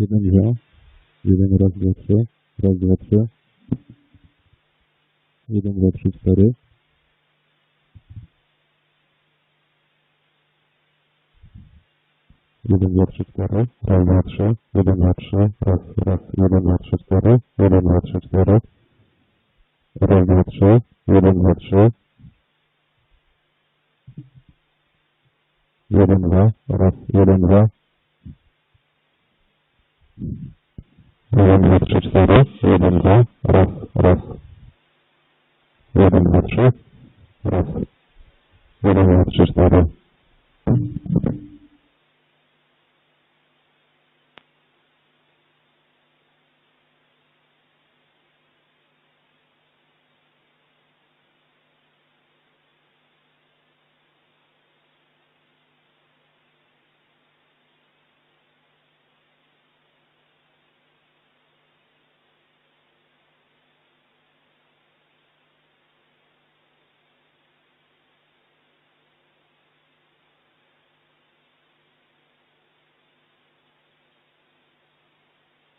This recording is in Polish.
Jeden, dwa. Jeden, raz, dwa, trzy. Raz, dwa, trzy. Jeden, dwa, trzy, cztery. Jeden, dwa, trzy, cztery. Raz, dwa, trzy. Jeden, dwa, trzy. Raz, raz. Jeden, dwa, trzy, cztery. Jeden, dwa, trzy, cztery. Raz, dwa, trzy. Jeden, dwa, trzy. Jeden, dwa. Raz, jeden, dwa. Jeden, dwa, trzy, cztery. Jeden, dwa. Raz, raz. Jeden, dwa, trzy. Raz. Jeden, dwa, trzy, cztery.